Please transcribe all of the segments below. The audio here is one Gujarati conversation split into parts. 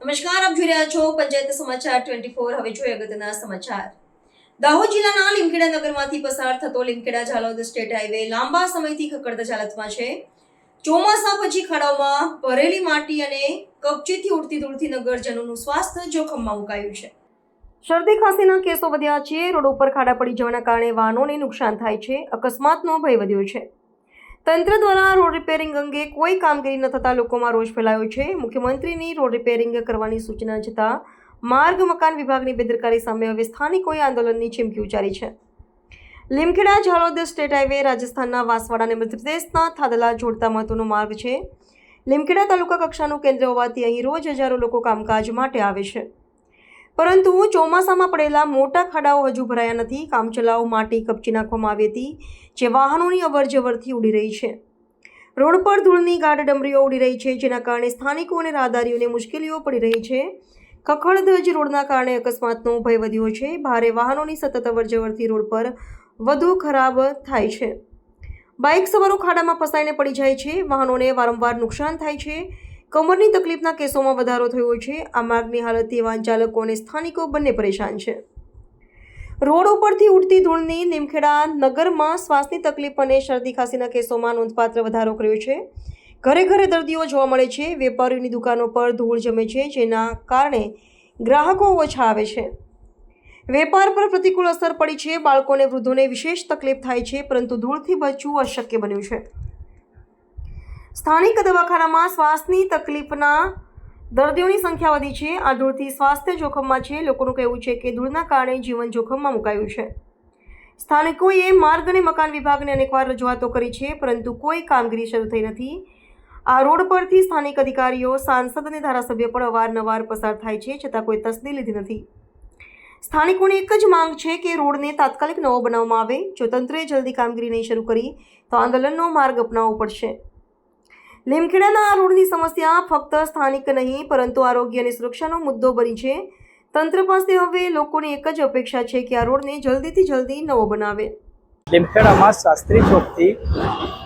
નમસ્કાર, આપ જોઈ રહ્યા છો પંચાયત સમાચાર ટ્વેન્ટી ફોર. હવે જોઈએ અગત્યના સમાચાર. દાહોદ જિલ્લાના લીમખેડા નગરમાંથી પસાર થતો લીમખેડા ઝાલોદ સ્ટેટ હાઈવે લાંબા સમયથી ખકડતા હાલતમાં છે. ચોમાસા પછી ખાડાઓમાં ભરેલી માટી અને કપચીથી ઉડતી દૂરથી નગરજનોનું સ્વાસ્થ્ય જોખમમાં મુકાયું છે. શરદી, ખાંસીના કેસો વધ્યા છે. રોડ ઉપર ખાડા પડી જવાના કારણે વાહનોને નુકસાન થાય છે. અકસ્માતનો ભય વધ્યો છે. તંત્ર દ્વારા રોડ રિપેરિંગ અંગે કોઈ કામગીરી ન થતા લોકોમાં રોષ ફેલાયો છે. મુખ્યમંત્રીની રોડ રિપેરિંગ કરવાની સૂચના છતાં માર્ગ, મકાન વિભાગની બેદરકારી સામે હવે સ્થાનિકોએ આંદોલનની ચીમકી ઉચ્ચારી છે. લીમખેડા, ઝાલોદ સ્ટેટ હાઈવે, રાજસ્થાનના વાંસવાડા અને મધ્યપ્રદેશના થાદલા જોડતા મહત્વનો માર્ગ છે. લીમખેડા તાલુકા કક્ષાનું કેન્દ્ર હોવાથી અહીં રોજ હજારો લોકો કામકાજ માટે આવે છે. પરંતુ ચોમાસામાં પડેલા મોટા ખાડાઓ હજુ ભરાયા નથી. કામચલાઉ માટી કપચી નાખવામાં આવી હતી, જે વાહનોની અવરજવરથી ઉડી રહી છે. રોડ પર ધૂળની ગાઢ ડમરીઓ ઉડી રહી છે, જેના કારણે સ્થાનિકો અને રાહદારીઓને મુશ્કેલીઓ પડી રહી છે. કખડધજ રોડના કારણે અકસ્માતનો ભય વધ્યો છે. ભારે વાહનોની સતત અવરજવરથી રોડ પર વધુ ખરાબ થાય છે. બાઇક સવારો ખાડામાં ફસાઈને પડી જાય છે. વાહનોને વારંવાર નુકસાન થાય છે. કમરની તકલીફના કેસોમાં વધારો થયો છે. આ માર્ગની હાલતથી વાહન ચાલકો અને સ્થાનિકો બંને પરેશાન છે. રોડ ઉપરથી ઉડતી ધૂળની નીમખેડા નગરમાં શ્વાસની તકલીફ અને શરદી ખાંસીના કેસોમાં નોંધપાત્ર વધારો કર્યો છે. ઘરે ઘરે દર્દીઓ જોવા મળે છે. વેપારીઓની દુકાનો પર ધૂળ જમે છે, જેના કારણે ગ્રાહકો ઓછા આવે છે. વેપાર પર પ્રતિકૂળ અસર પડી છે. બાળકોને વૃદ્ધોને વિશેષ તકલીફ થાય છે, પરંતુ ધૂળથી બચવું અશક્ય બન્યું છે. સ્થાનિક દવાખાનામાં શ્વાસની તકલીફના દર્દીઓની સંખ્યા વધી છે. આ ધૂળથી સ્વાસ્થ્ય જોખમમાં છે. લોકોનું કહેવું છે કે ધૂળના કારણે જીવન જોખમમાં મુકાયું છે. સ્થાનિકોએ માર્ગ અને મકાન વિભાગને અનેકવાર રજૂઆતો કરી છે, પરંતુ કોઈ કામગીરી શરૂ થઈ નથી. આ રોડ પરથી સ્થાનિક અધિકારીઓ, સાંસદ અને ધારાસભ્ય પણ અવારનવાર પસાર થાય છે, છતાં કોઈ તસદી લીધી નથી. સ્થાનિકોની એક જ માંગ છે કે રોડને તાત્કાલિક નવો બનાવવામાં આવે. જો તંત્રએ જલ્દી કામગીરી નહીં શરૂ કરી, તો આંદોલનનો માર્ગ અપનાવવો પડશે. લીમખેડાના આ રોડની સમસ્યા ફક્ત સ્થાનિક નહીં, પરંતુ આરોગ્ય અને સુરક્ષાનો મુદ્દો બની છે. તંત્ર પાસે હવે લોકોની એક જ અપેક્ષા છે કે આ રોડને જલ્દીથી જલ્દી નવો બનાવે. લીમખેડામાં શાસ્ત્રી ચોકથી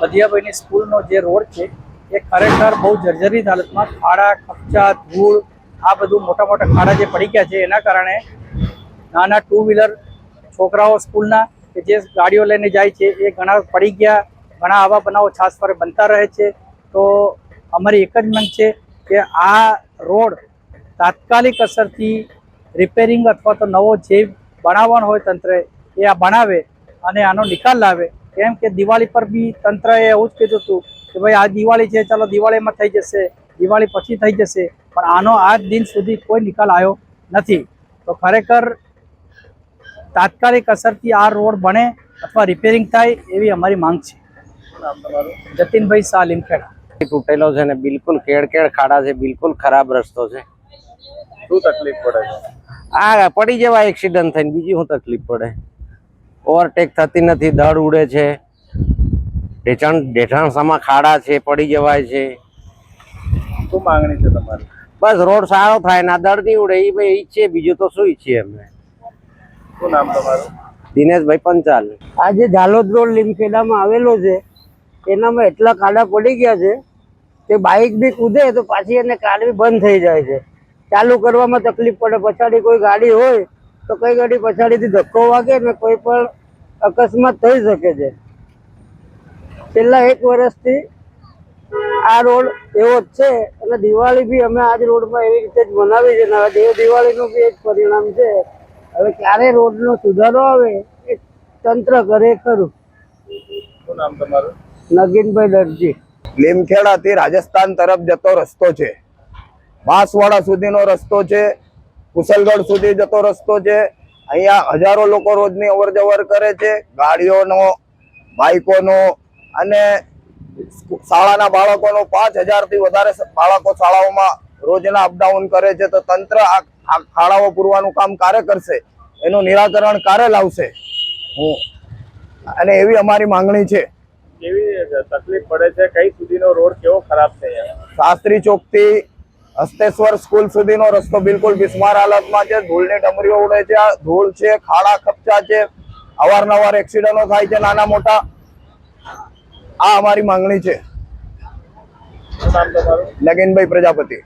મધ્યાભાઈની સ્કૂલનો જે રોડ છે, એ ખરેખર બહુ જર્જરિત હાલતમાં ખાડા, કપચા, ધૂળ, આ બધું મોટા મોટા ખાડા જે પડી ગયા છે, એના કારણે નાના ટુ વ્હીલર છોકરાઓ સ્કૂલના કે જે ગાડીઓ લઈને જાય છે, એ ઘણા પડી ગયા, ઘણા આવા બનાવો છાસ પર બનતા રહે છે. તો અમારી એક જ માંગ છે કે આ રોડ તાત્કાલિક અસરથી રિપેરિંગ અથવા તો નવો જે બનાવવાનો હોય તંત્રએ એ આ બનાવે અને આનો નિકાલ લાવે. કેમ કે દિવાળી પર બી તંત્રએ એવું જ કીધું હતું કે ભાઈ આ દિવાળી છે ચાલો દિવાળીમાં થઈ જશે દિવાળી પછી થઈ જશે પણ આનો આજ દિન સુધી કોઈ નિકાલ આવ્યો નથી. તો ખરેખર તાત્કાલિક અસરથી આ રોડ બને અથવા રિપેરિંગ થાય એવી અમારી માંગ છે. જતીનભાઈ શાહ લીમખેડા. તૂટેલો છે ને બિલકુલ કેડ કેડ ખાડા છે બિલકુલ ખરાબ રસ્તો છે. શું તકલીફ પડે છે? આ પડી જવા એક્સિડન્ટ થઈને બીજી શું તકલીફ પડે? ઓવરટેક થતી નથી દળ ઉડે છે. ઢેચાણ ઢેઠાણસામાં ખાડા છે પડી જવાય છે. શું માંગણી છે તમારી? બસ રોડ સારો થાય ને આ દળ નહીં ઉડે એ ભાઈ ઈચ્છીએ બીજું તો શું ઈચ્છીએ અમે? શું નામ તમારું? દિનેશભાઈ પંચાલ. આજે ઝાલોદ રોડ લીમખેડામાં આવેલો છે. એનામાં એટલા ખાડા પડી ગયા છે કે બાઇક બી કૂદે તો પાછી એને બી બંધ થઈ જાય છે. ચાલુ કરવામાં તકલીફ પડે, પછાડી કોઈ ગાડી હોય તો કઈ ગાડી પછાડીથી ધક્કો વાગે ને કોઈ પણ અકસ્માત થઈ શકે છે. છેલ્લા એક વર્ષથી આ રોડ એવો જ છે અને દિવાળી બી અમે આજ રોડમાં એવી રીતે જ મનાવી છે હવે દેવ દિવાળીનું બી એ જ પરિણામ છે. હવે ક્યારે રોડનો સુધારો આવે એ તંત્ર કરે ખરું. શું નામ તમારું? નગીનભાઈ દરજી. લીમખેડાથી રાજસ્થાન તરફ જતો રસ્તો છે. બાંસવાડા સુધીનો રસ્તો છે. કુશલગઢ સુધી જતો રસ્તો છે. અહીંયા હજારો લોકો રોજની અવરજવર કરે છે. ગાડીઓનો બાઇકોનો અને શાળાના બાળકોનો પાંચ હજારથી વધારે બાળકો શાળાઓમાં રોજના અપડાઉન કરે છે. તો તંત્ર આ ખાડાઓ પૂરવાનું કામ ક્યારે કરશે? એનું નિરાકરણ ક્યારે લાવશે? હું, અને એવી અમારી માંગણી છે. તકલીફ પડે છે કઈ સુધીનો રોડ કેવો ખરાબ છે શાસ્ત્રી ચોકથી હસ્તેશ્વર સ્કૂલ સુધીનો રસ્તો બિલકુલ બિસ્માર હાલતમાં છે ધૂળની ડમરીઓ ઉડે છે ધૂળ છે ખાડા ખપચા છે અવારનવાર એક્સિડન્ટો થાય છે નાના મોટા. આ અમારી માંગણી છે. નગીનભાઈ પ્રજાપતિ.